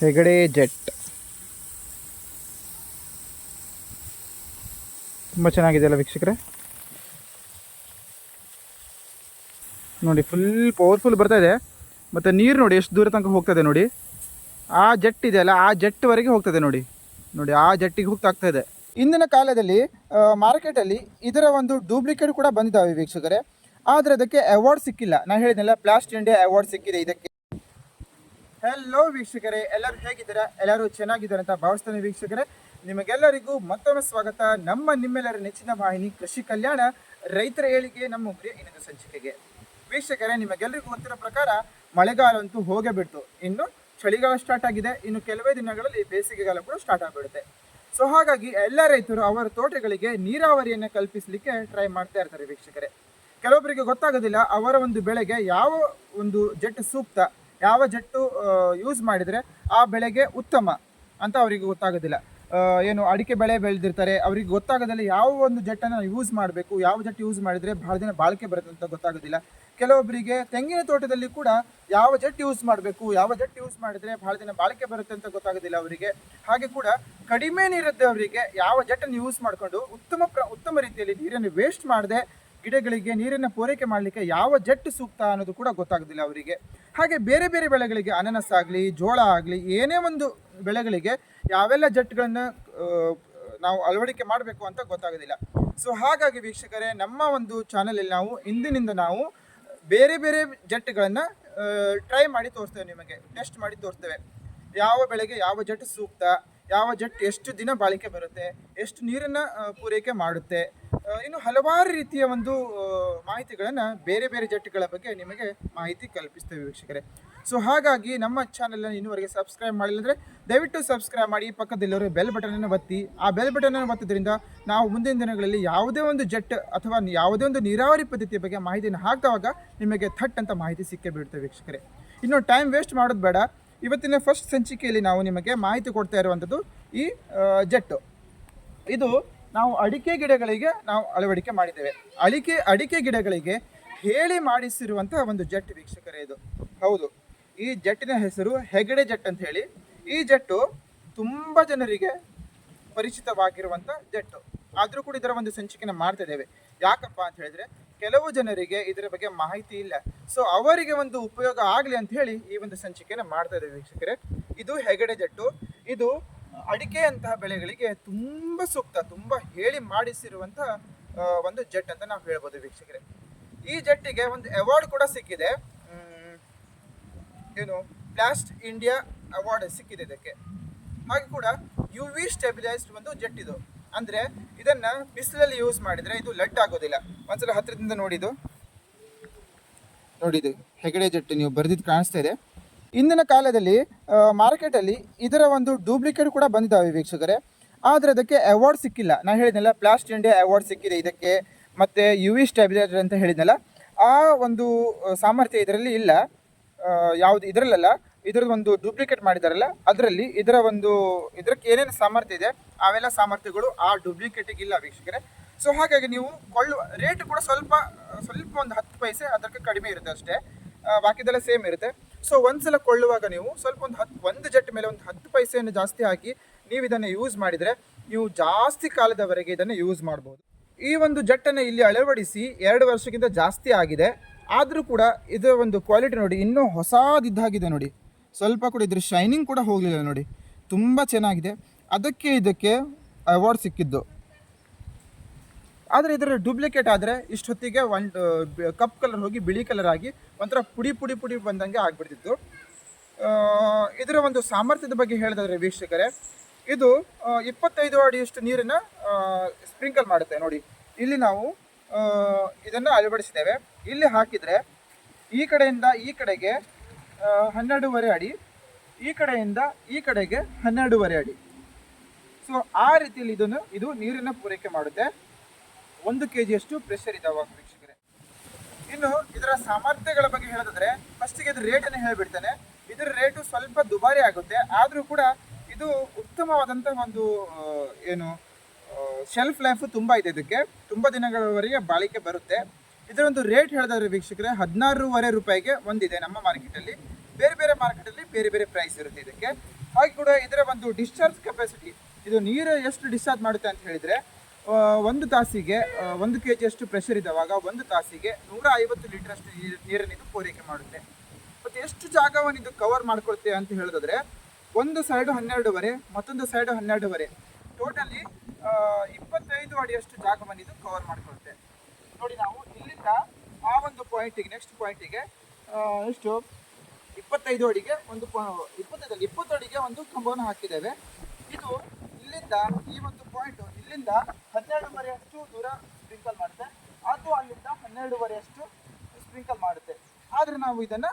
Hegde jet. ತುಂಬ ಚೆನ್ನಾಗಿದೆಯಲ್ಲ ವೀಕ್ಷಕರೇ? ನೋಡಿ ಫುಲ್ ಪವರ್ಫುಲ್ ಬರ್ತಾ ಇದೆ. ಮತ್ತು ನೀರು ನೋಡಿ, ಎಷ್ಟು ದೂರ ತನಕ ಹೋಗ್ತದೆ ನೋಡಿ. ಆ ಜೆಟ್ ಇದೆಯಲ್ಲ ಆ ಜೆಟ್ವರೆಗೆ ಹೋಗ್ತದೆ ನೋಡಿ. ನೋಡಿ, ಆ ಜೆಟ್ಟಿಗೆ ಹೋಗ್ತಾ ಇದೆ. ಇಂದಿನ ಕಾಲದಲ್ಲಿ ಮಾರ್ಕೆಟಲ್ಲಿ ಇದರ ಒಂದು ಡೂಪ್ಲಿಕೇಟ್ ಕೂಡ ಬಂದಿದ್ದಾವೆ ವೀಕ್ಷಕರೇ. ಆದರೆ ಅದಕ್ಕೆ ಅವಾರ್ಡ್ ಸಿಕ್ಕಿಲ್ಲ. ನಾನು ಹೇಳಿದ್ನಲ್ಲ ಪ್ಲಾಸ್ಟ್ ಇಂಡಿಯಾ ಅವಾರ್ಡ್ ಸಿಕ್ಕಿದೆ ಇದಕ್ಕೆ. ಹೆಲೋ ವೀಕ್ಷಕರೇ. ಎಲ್ಲರೂ ಹೇಗಿದ್ದೀರಾ? ಎಲ್ಲರೂ ಚೆನ್ನಾಗಿದ್ದಾರೆ ಅಂತ ಭಾವಿಸ್ತಾನೆ ವೀಕ್ಷಕರೇ. ನಿಮಗೆಲ್ಲರಿಗೂ ಮತ್ತೊಮ್ಮೆ ಸ್ವಾಗತ. ನಮ್ಮ ನಿಮ್ಮೆಲ್ಲರ ನೆಚ್ಚಿನ ವಾಹಿನಿ ಕೃಷಿ ಕಲ್ಯಾಣ ರೈತರ ಏಳಿಗೆ, ನಮ್ಮ ಉಗ್ರಿಯ ಇನ್ನೊಂದು ಸಂಚಿಕೆಗೆ. ವೀಕ್ಷಕರೇ ನಿಮಗೆಲ್ಲರಿಗೂ ಗೊತ್ತಿರೋ ಪ್ರಕಾರ ಮಳೆಗಾಲ ಅಂತೂ ಹೋಗೇ ಬಿಡ್ತು. ಇನ್ನು ಚಳಿಗಾಲ ಸ್ಟಾರ್ಟ್ ಆಗಿದೆ. ಇನ್ನು ಕೆಲವೇ ದಿನಗಳಲ್ಲಿ ಬೇಸಿಗೆಗಾಲ ಕೂಡ ಸ್ಟಾರ್ಟ್ ಆಗಿಬಿಡುತ್ತೆ. ಸೊ ಹಾಗಾಗಿ ಎಲ್ಲ ರೈತರು ಅವರ ತೋಟಗಳಿಗೆ ನೀರಾವರಿಯನ್ನು ಕಲ್ಪಿಸಲಿಕ್ಕೆ ಟ್ರೈ ಮಾಡ್ತಾ ಇರ್ತಾರೆ ವೀಕ್ಷಕರೇ. ಕೆಲವೊಬ್ಬರಿಗೆ ಗೊತ್ತಾಗೋದಿಲ್ಲ, ಅವರ ಒಂದು ಬೆಳೆಗೆ ಯಾವ ಒಂದು ಜೆಟ್ ಸೂಕ್ತ ಯಾವ ಜಟ್ಟು ಯೂಸ್ ಮಾಡಿದರೆ ಆ ಬೆಳೆಗೆ ಉತ್ತಮ ಅಂತ ಅವರಿಗೆ ಗೊತ್ತಾಗೋದಿಲ್ಲ. ಏನು ಅಡಿಕೆ ಬೆಳೆ ಬೆಳೆದಿರ್ತಾರೆ, ಅವರಿಗೆ ಗೊತ್ತಾಗೋದಿಲ್ಲ ಯಾವ ಒಂದು ಜೆಟ್ಟನ್ನು ಯೂಸ್ ಮಾಡಬೇಕು, ಯಾವ ಜೆಟ್ ಯೂಸ್ ಮಾಡಿದರೆ ಭಾಳ ದಿನ ಬಾಳಿಕೆ ಬರುತ್ತೆ ಅಂತ ಗೊತ್ತಾಗೋದಿಲ್ಲ. ಕೆಲವೊಬ್ಬರಿಗೆ ತೆಂಗಿನ ತೋಟದಲ್ಲಿ ಕೂಡ ಯಾವ ಜೆಟ್ ಯೂಸ್ ಮಾಡಬೇಕು, ಯಾವ ಜೆಟ್ ಯೂಸ್ ಮಾಡಿದರೆ ಭಾಳ ದಿನ ಬಾಳಿಕೆ ಬರುತ್ತೆ ಅಂತ ಗೊತ್ತಾಗೋದಿಲ್ಲ ಅವರಿಗೆ. ಹಾಗೆ ಕೂಡ ಕಡಿಮೆ ನೀರಿದ್ದವರಿಗೆ ಯಾವ ಜಟ್ಟನ್ನು ಯೂಸ್ ಮಾಡಿಕೊಂಡು ಉತ್ತಮ ಪ್ರ, ಉತ್ತಮ ರೀತಿಯಲ್ಲಿ ನೀರನ್ನು ವೇಸ್ಟ್ ಮಾಡದೆ ಗಿಡಗಳಿಗೆ ನೀರನ್ನು ಪೂರೈಕೆ ಮಾಡಲಿಕ್ಕೆ ಯಾವ ಜೆಟ್ ಸೂಕ್ತ ಅನ್ನೋದು ಕೂಡ ಗೊತ್ತಾಗೋದಿಲ್ಲ ಅವರಿಗೆ. ಹಾಗೆ ಬೇರೆ ಬೇರೆ ಬೆಳೆಗಳಿಗೆ ಅನನಸ್ ಆಗಲಿ, ಜೋಳ ಆಗಲಿ, ಏನೇ ಒಂದು ಬೆಳೆಗಳಿಗೆ ಯಾವೆಲ್ಲ ಜೆಟ್ಗಳನ್ನು ನಾವು ಅಳವಡಿಕೆ ಮಾಡಬೇಕು ಅಂತ ಗೊತ್ತಾಗೋದಿಲ್ಲ. ಸೊ ಹಾಗಾಗಿ ವೀಕ್ಷಕರೇ, ನಮ್ಮ ಒಂದು ಚಾನಲಲ್ಲಿ ನಾವು ಇಂದಿನಿಂದ ನಾವು ಬೇರೆ ಬೇರೆ ಜೆಟ್ಗಳನ್ನು ಟ್ರೈ ಮಾಡಿ ತೋರಿಸ್ತೇವೆ ನಿಮಗೆ ಟೆಸ್ಟ್ ಮಾಡಿ ತೋರಿಸ್ತೇವೆ. ಯಾವ ಬೆಳೆಗೆ ಯಾವ ಜೆಟ್ ಸೂಕ್ತ ಯಾವ ಜೆಟ್ ಎಷ್ಟು ದಿನ ಬಾಳಿಕೆ ಬರುತ್ತೆ, ಎಷ್ಟು ನೀರನ್ನು ಪೂರೈಕೆ ಮಾಡುತ್ತೆ ಇನ್ನು ಹಲವಾರು ರೀತಿಯ ಒಂದು ಮಾಹಿತಿಗಳನ್ನು ಬೇರೆ ಬೇರೆ ಜೆಟ್ಗಳ ಬಗ್ಗೆ ನಿಮಗೆ ಮಾಹಿತಿ ಕಲ್ಪಿಸ್ತೇವೆ ವೀಕ್ಷಕರೇ. ಸೊ ಹಾಗಾಗಿ ನಮ್ಮ ಚಾನಲನ್ನು ಇನ್ನುವರೆಗೆ ಸಬ್ಸ್ಕ್ರೈಬ್ ಮಾಡಿಲ್ಲ ಅಂದರೆ ದಯವಿಟ್ಟು ಸಬ್ಸ್ಕ್ರೈಬ್ ಮಾಡಿ ಪಕ್ಕದಲ್ಲಿರೋ ಬೆಲ್ ಬಟನನ್ನು ಒತ್ತಿ. ಆ ಬೆಲ್ ಬಟನನ್ನು ಒತ್ತೋದ್ರಿಂದ ನಾವು ಮುಂದಿನ ದಿನಗಳಲ್ಲಿ ಯಾವುದೇ ಒಂದು ಜೆಟ್ ಅಥವಾ ಯಾವುದೇ ಒಂದು ನೀರಾವರಿ ಪದ್ಧತಿಯ ಬಗ್ಗೆ ಮಾಹಿತಿಯನ್ನು ಹಾಕಿದಾಗ ನಿಮಗೆ ಥಟ್ ಅಂತ ಮಾಹಿತಿ ಸಿಕ್ಕೇ ಬೀಳುತ್ತೆ ವೀಕ್ಷಕರೇ. ಇನ್ನು ಟೈಮ್ ವೇಸ್ಟ್ ಮಾಡೋದು ಬೇಡ. ಇವತ್ತಿನ ಫಸ್ಟ್ ಸಂಚಿಕೆಯಲ್ಲಿ ನಾವು ನಿಮಗೆ ಮಾಹಿತಿ ಕೊಡ್ತಾ ಇರುವಂಥದ್ದು ಈ ಜೆಟ್ಟು ಇದು ನಾವು ಅಡಿಕೆ ಗಿಡಗಳಿಗೆ ನಾವು ಅಳವಡಿಕೆ ಮಾಡಿದ್ದೇವೆ. ಅಡಿಕೆ ಅಡಿಕೆ ಗಿಡಗಳಿಗೆ ಹೇಳಿ ಮಾಡಿಸಿರುವಂತಹ ಒಂದು ಜೆಟ್ ವೀಕ್ಷಕರೇ ಇದು. ಹೌದು, ಈ ಜೆಟ್ಟಿನ ಹೆಸರು ಹೆಗಡೆ ಜೆಟ್ ಅಂತ ಹೇಳಿ. ಈ ಜೆಟ್ಟು ತುಂಬ ಜನರಿಗೆ ಪರಿಚಿತವಾಗಿರುವಂಥ ಜೆಟ್ಟು. ಆದರೂ ಕೂಡ ಇದರ ಒಂದು ಸಂಚಿಕೆನ ಮಾಡ್ತಾ ಇದ್ದೇವೆ. ಯಾಕಪ್ಪ ಅಂತ ಹೇಳಿದ್ರೆ ಕೆಲವು ಜನರಿಗೆ ಇದರ ಬಗ್ಗೆ ಮಾಹಿತಿ ಇಲ್ಲ. ಸೊ ಅವರಿಗೆ ಒಂದು ಉಪಯೋಗ ಆಗಲಿ ಅಂತ ಹೇಳಿ ಈ ಒಂದು ಸಂಚಿಕೆಯನ್ನು ಮಾಡ್ತಾ ಇದ್ದೇವೆ ವೀಕ್ಷಕರೇ. ಇದು ಹೆಗಡೆ ಜಟ್ಟು. ಇದು ಅಡಿಕೆಯಂತಹ ಬೆಳೆಗಳಿಗೆ ತುಂಬ ಸೂಕ್ತ, ತುಂಬ ಹೇಳಿ ಮಾಡಿಸಿರುವಂತಹ ಒಂದು ಜೆಟ್ ಅಂತ ನಾವು ಹೇಳ್ಬೋದು ವೀಕ್ಷಕರೇ. ಈ ಜೆಟ್ಟಿಗೆ ಒಂದು ಅವಾರ್ಡ್ ಕೂಡ ಸಿಕ್ಕಿದೆ. ಏನು? ಪ್ಲಾಸ್ಟ್ ಇಂಡಿಯಾ ಅವಾರ್ಡ್ ಸಿಕ್ಕಿದೆ ಇದಕ್ಕೆ. ಹಾಗೆ ಕೂಡ ಯು ವಿ ಸ್ಟೆಬಿಲೈಸ್ಡ್ ಒಂದು ಜೆಟ್ ಇದು ಅಂದರೆ ಇದನ್ನು ಬಿಸಿಲಲ್ಲಿ ಯೂಸ್ ಮಾಡಿದರೆ ಇದು ಲಡ್ ಆಗೋದಿಲ್ಲ. ಒಂದ್ಸಲ ಹತ್ತಿರದಿಂದ ನೋಡಿದು ನೋಡಿದ್ದು. ಹೆಗಡೆ ಜಟ್ಟು ನೀವು ಬರೆದಿದ್ದು ಕಾಣಿಸ್ತಾ ಇದೆ. ಇಂದಿನ ಕಾಲದಲ್ಲಿ ಮಾರ್ಕೆಟಲ್ಲಿ ಇದರ ಒಂದು ಡೂಪ್ಲಿಕೇಟ್ ಕೂಡ ಬಂದಿದ್ದಾವೆ ವೀಕ್ಷಕರೇ. ಆದರೆ ಅದಕ್ಕೆ ಅವಾರ್ಡ್ ಸಿಕ್ಕಿಲ್ಲ. ನಾನು ಹೇಳಿದ್ನಲ್ಲ ಪ್ಲಾಸ್ಟ್ ಇಂಡಿಯಾ ಅವಾರ್ಡ್ ಸಿಕ್ಕಿದೆ ಇದಕ್ಕೆ, ಮತ್ತು ಯು ವಿ ಸ್ಟೆಬಿಲೈಸರ್ ಅಂತ ಹೇಳಿದ್ನಲ್ಲ. ಆ ಒಂದು ಸಾಮರ್ಥ್ಯ ಇದರಲ್ಲಿ ಇಲ್ಲ. ಯಾವುದು ಇದರಲ್ಲ ಇದರದ್ದು ಒಂದು ಡೂಪ್ಲಿಕೇಟ್ ಮಾಡಿದಾರಲ್ಲ, ಅದರಲ್ಲಿ ಇದರ ಒಂದು ಇದಕ್ಕೆ ಏನೇನು ಸಾಮರ್ಥ್ಯ ಇದೆ, ಅವೆಲ್ಲ ಸಾಮರ್ಥ್ಯಗಳು ಆ ಡೂಪ್ಲಿಕೇಟಿಗೆ ಇಲ್ಲ ವೀಕ್ಷಕರೇ. ಸೊ ಹಾಗಾಗಿ ನೀವು ಕೊಳ್ಳುವ ರೇಟ್ ಕೂಡ ಸ್ವಲ್ಪ ಸ್ವಲ್ಪ ಒಂದು ಹತ್ತು ಪೈಸೆ ಅದಕ್ಕೆ ಕಡಿಮೆ ಇರುತ್ತೆ ಅಷ್ಟೇ. ಬಾಕಿದೆಲ್ಲ ಸೇಮ್ ಇರುತ್ತೆ. ಸೊ ಒಂದ್ಸಲ ಕೊಳ್ಳುವಾಗ ನೀವು ಸ್ವಲ್ಪ ಒಂದು ಹತ್ತು ಒಂದು ಜೆಟ್ ಮೇಲೆ ಒಂದು ಹತ್ತು ಪೈಸೆಯನ್ನು ಜಾಸ್ತಿ ಹಾಕಿ ನೀವು ಇದನ್ನು ಯೂಸ್ ಮಾಡಿದರೆ ನೀವು ಜಾಸ್ತಿ ಕಾಲದವರೆಗೆ ಇದನ್ನು ಯೂಸ್ ಮಾಡ್ಬೋದು. ಈ ಒಂದು ಜೆಟ್ಟನ್ನು ಇಲ್ಲಿ ಅಳವಡಿಸಿ ಎರಡು ವರ್ಷಕ್ಕಿಂತ ಜಾಸ್ತಿ ಆಗಿದೆ. ಆದರೂ ಕೂಡ ಇದರ ಒಂದು ಕ್ವಾಲಿಟಿ ನೋಡಿ, ಇನ್ನೂ ಹೊಸದಿದ್ದಾಗಿದೆ ನೋಡಿ. ಸ್ವಲ್ಪ ಕೂಡ ಇದ್ರ ಶೈನಿಂಗ್ ಕೂಡ ಹೋಗಲಿಲ್ಲ ನೋಡಿ. ತುಂಬ ಚೆನ್ನಾಗಿದೆ. ಅದಕ್ಕೆ ಇದಕ್ಕೆ ಅವಾರ್ಡ್ ಸಿಕ್ಕಿದ್ದು. ಆದರೆ ಇದರ ಡೂಪ್ಲಿಕೇಟ್ ಆದರೆ ಇಷ್ಟೊತ್ತಿಗೆ ಒನ್ ಕಪ್ ಕಲರ್ ಹೋಗಿ ಬಿಳಿ ಕಲರ್ ಆಗಿ ಒಂಥರ ಪುಡಿ ಪುಡಿ ಪುಡಿ ಬಂದಂಗೆ ಆಗಿಬಿಡ್ತಿತ್ತು. ಇದರ ಒಂದು ಸಾಮರ್ಥ್ಯದ ಬಗ್ಗೆ ಹೇಳಿದ್ರೆ ವೀಕ್ಷಕರೇ, ಇದು ಇಪ್ಪತ್ತೈದು ಅಡಿಯಷ್ಟು ನೀರನ್ನು ಸ್ಪ್ರಿಂಕಲ್ ಮಾಡುತ್ತೆ ನೋಡಿ. ಇಲ್ಲಿ ನಾವು ಇದನ್ನು ಅಳವಡಿಸಿದ್ದೇವೆ. ಇಲ್ಲಿ ಹಾಕಿದರೆ ಈ ಕಡೆಯಿಂದ ಈ ಕಡೆಗೆ ಹನ್ನೆರಡೂವರೆ ಅಡಿ. ಈ ಕಡೆಯಿಂದ ಈ ಕಡೆಗೆ ಹನ್ನೆರಡೂವರೆ ಅಡಿ. ಸೊ ಆ ರೀತಿಯಲ್ಲಿ ಇದನ್ನು, ಇದು ನೀರನ್ನು ಪೂರೈಕೆ ಮಾಡುತ್ತೆ. ಒಂದು ಕೆ ಜಿಯಷ್ಟು ಪ್ರೆಷರ್ ಇದಾವ ವೀಕ್ಷಕರೇ. ಇನ್ನು ಇದರ ಸಾಮರ್ಥ್ಯಗಳ ಬಗ್ಗೆ ಹೇಳೋದಾದ್ರೆ ಫಸ್ಟಿಗೆ ಇದ್ರ ರೇಟನ್ನು ಹೇಳಿಬಿಡ್ತೇನೆ. ಇದರ ರೇಟು ಸ್ವಲ್ಪ ದುಬಾರಿ ಆಗುತ್ತೆ. ಆದರೂ ಕೂಡ ಇದು ಉತ್ತಮವಾದಂಥ ಒಂದು ಏನು ಶೆಲ್ಫ್ ಲೈಫ್ ತುಂಬ ಇದೆ ಇದಕ್ಕೆ. ತುಂಬ ದಿನಗಳವರೆಗೆ ಬಾಳಿಕೆ ಬರುತ್ತೆ. ಇದರ ಒಂದು ರೇಟ್ ಹೇಳಿದ್ರೆ ವೀಕ್ಷಕರೇ, ಹದಿನಾರೂವರೆ ರೂಪಾಯಿಗೆ ಒಂದಿದೆ ನಮ್ಮ ಮಾರ್ಕೆಟಲ್ಲಿ. ಬೇರೆ ಬೇರೆ ಮಾರ್ಕೆಟಲ್ಲಿ ಬೇರೆ ಬೇರೆ ಪ್ರೈಸ್ ಇರುತ್ತೆ ಇದಕ್ಕೆ. ಹಾಗೆ ಕೂಡ ಇದರ ಒಂದು ಡಿಸ್ಚಾರ್ಜ್ ಕೆಪಾಸಿಟಿ ಇದು ನೀರು ಎಷ್ಟು ಡಿಸ್ಚಾರ್ಜ್ ಮಾಡುತ್ತೆ ಅಂತ ಹೇಳಿದ್ರೆ ಒಂದು ತಾಸಿಗೆ ಒಂದು ಕೆ ಜಿಯಷ್ಟು ಪ್ರೆಷರ್ ಇದ್ದಾವಾಗ ಒಂದು ತಾಸಿಗೆ ನೂರ ಐವತ್ತು ಲೀಟ್ರಷ್ಟು ನೀರನ್ನು ಇದು ಪೂರೈಕೆ ಮಾಡುತ್ತೆ. ಮತ್ತು ಎಷ್ಟು ಜಾಗವನ್ನು ಇದು ಕವರ್ ಮಾಡ್ಕೊಳ್ತೆ ಅಂತ ಹೇಳಿದ್ರೆ ಒಂದು ಸೈಡು ಹನ್ನೆರಡುವರೆ, ಮತ್ತೊಂದು ಸೈಡು ಹನ್ನೆರಡುವರೆ. ಟೋಟಲಿ ಇಪ್ಪತ್ತೈದು ಅಡಿಯಷ್ಟು ಜಾಗವನ್ನು ಇದು ಕವರ್ ಮಾಡ್ಕೊಳುತ್ತೆ ನೋಡಿ ನಾವು ಇಲ್ಲಿಂದ ಆ ಒಂದು ಪಾಯಿಂಟಿಗೆ ನೆಕ್ಸ್ಟ್ ಪಾಯಿಂಟಿಗೆ ಎಷ್ಟು? ಇಪ್ಪತ್ತೈದು ಅಡಿಗೆ ಒಂದು ಇಪ್ಪತ್ತೈದು, ಇಪ್ಪತ್ತು ಅಡಿಗೆ ಒಂದು ಕಂಬವನ್ನು ಹಾಕಿದ್ದೇವೆ. ಇದು ಇಲ್ಲಿಂದ ಈ ಒಂದು ಪಾಯಿಂಟ್ ಇಲ್ಲಿಂದ ಹನ್ನೆರಡೂವರೆಯಷ್ಟು ದೂರ ಸ್ಪ್ರಿಂಕಲ್ ಮಾಡುತ್ತೆ. ಅದು ಅಲ್ಲಿಂದ ಹನ್ನೆರಡೂವರೆಯಷ್ಟು ಸ್ಪ್ರಿಂಕಲ್ ಮಾಡುತ್ತೆ. ಆದರೆ ನಾವು ಇದನ್ನ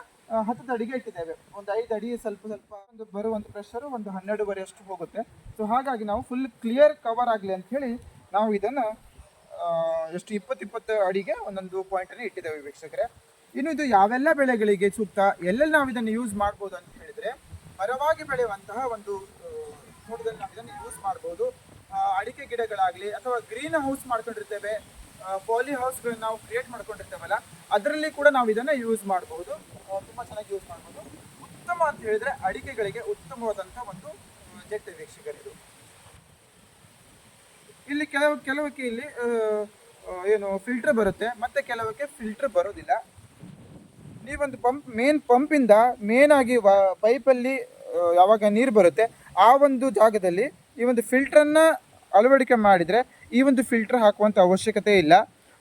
ಹತ್ತು ಅಡಿಗೆ ಇಟ್ಟಿದ್ದೇವೆ. ಒಂದು ಐದು ಅಡಿ ಸ್ವಲ್ಪ ಸ್ವಲ್ಪ ಒಂದು ಬರುವಂಥ ಪ್ರೆಷರು ಒಂದು ಹನ್ನೆರಡೂವರೆಯಷ್ಟು ಹೋಗುತ್ತೆ. ಸೊ ಹಾಗಾಗಿ ನಾವು ಫುಲ್ ಕ್ಲಿಯರ್ ಕವರ್ ಆಗಲಿ ಅಂತ ಹೇಳಿ ನಾವು ಇದನ್ನ ಎಷ್ಟು ಇಪ್ಪತ್ತು ಇಪ್ಪತ್ತು ಅಡಿಗೆ ಒಂದೊಂದು ಪಾಯಿಂಟನ್ನು ಇಟ್ಟಿದ್ದೇವೆ ವೀಕ್ಷಕರೇ. ಇನ್ನು ಇದು ಯಾವೆಲ್ಲ ಬೆಳೆಗಳಿಗೆ ಸೂಕ್ತ? ಎಲ್ಲೆಲ್ಲಿ ನಾವು ಇದನ್ನು ಯೂಸ್ ಮಾಡ್ಬೋದು ಅಂತ ಹೇಳಿದ್ರೆ, ಮರವಾಗಿ ಬೆಳೆಯುವಂತಹ ಒಂದು ತೋಟದಲ್ಲಿ ನಾವು ಇದನ್ನು ಯೂಸ್ ಮಾಡ್ಬೋದು. ಅಡಿಕೆ ಗಿಡಗಳಾಗಲಿ ಅಥವಾ ಗ್ರೀನ್ ಹೌಸ್ ಮಾಡ್ಕೊಂಡಿರ್ತೇವೆ ಪಾಲಿ ಹೌಸ್ಗಳನ್ನ ನಾವು ಕ್ರಿಯೇಟ್ ಮಾಡ್ಕೊಂಡಿರ್ತೇವಲ್ಲ, ಅದರಲ್ಲಿ ಕೂಡ ನಾವು ಇದನ್ನ ಯೂಸ್ ಮಾಡಬಹುದು ತುಂಬಾ ಚೆನ್ನಾಗಿ ಯೂಸ್ ಮಾಡ್ಬೋದು. ಉತ್ತಮ ಅಂತ ಹೇಳಿದ್ರೆ ಅಡಿಕೆಗಳಿಗೆ ಉತ್ತಮವಾದಂಥ ಒಂದು ಜೆಟ್ ವೀಕ್ಷಕರಿದು. ಇಲ್ಲಿ ಕೆಲವು ಕೆಲವಕ್ಕೆ ಇಲ್ಲಿ ಏನು ಫಿಲ್ಟರ್ ಬರುತ್ತೆ ಮತ್ತೆ ಕೆಲವಕ್ಕೆ ಫಿಲ್ಟರ್ ಬರೋದಿಲ್ಲ. ನೀವೊಂದು ಪಂಪ್ ಮೇನ್ ಪಂಪಿಂದ ಮೇನ್ ಆಗಿ ಪೈಪಲ್ಲಿ ಯಾವಾಗ ನೀರು ಬರುತ್ತೆ ಆ ಒಂದು ಜಾಗದಲ್ಲಿ ಈ ಒಂದು ಫಿಲ್ಟ್ರನ್ನು ಅಳವಡಿಕೆ ಮಾಡಿದರೆ ಈ ಒಂದು ಫಿಲ್ಟರ್ ಹಾಕುವಂಥ ಅವಶ್ಯಕತೆ ಇಲ್ಲ.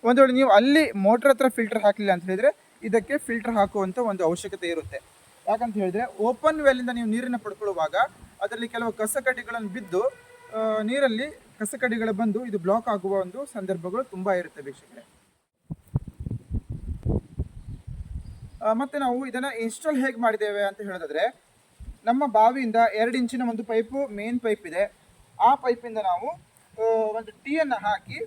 ಒಂದು ವೇಳೆ ನೀವು ಅಲ್ಲಿ ಮೋಟ್ರ್ ಹತ್ರ ಫಿಲ್ಟರ್ ಹಾಕಲಿಲ್ಲ ಅಂತ ಹೇಳಿದರೆ ಇದಕ್ಕೆ ಫಿಲ್ಟರ್ ಹಾಕುವಂಥ ಒಂದು ಅವಶ್ಯಕತೆ ಇರುತ್ತೆ. ಯಾಕಂತ ಹೇಳಿದ್ರೆ ಓಪನ್ ವೆಲ್ಲಿಂದ ನೀವು ನೀರನ್ನು ಪಡ್ಕೊಳ್ಳುವಾಗ ಅದರಲ್ಲಿ ಕೆಲವು ಕಸಕಡ್ಡಿಗಳನ್ನು ಬಿದ್ದು ಆ, ಕಸಕಡ್ಡಿಗಳು ಬಂದು ಇದು ಬ್ಲಾಕ್ ಆಗುವ ಒಂದು ಸಂದರ್ಭಗಳು ತುಂಬ ಇರುತ್ತೆ ವೀಕ್ಷಕರೇ. ಮತ್ತು ನಾವು ಇದನ್ನ ಇನ್ಸ್ಟಾಲ್ ಹೇಗೆ ಮಾಡಿದ್ದೇವೆ ಅಂತ ಹೇಳೋದಾದ್ರೆ, ನಮ್ಮ ಬಾವಿಯಿಂದ ಎರಡು ಇಂಚಿನ ಒಂದು ಪೈಪು ಮೇನ್ ಪೈಪ್ ಇದೆ. ಆ ಪೈಪಿಂದ ನಾವು ಒಂದು ಟೀಯನ್ನು ಹಾಕಿ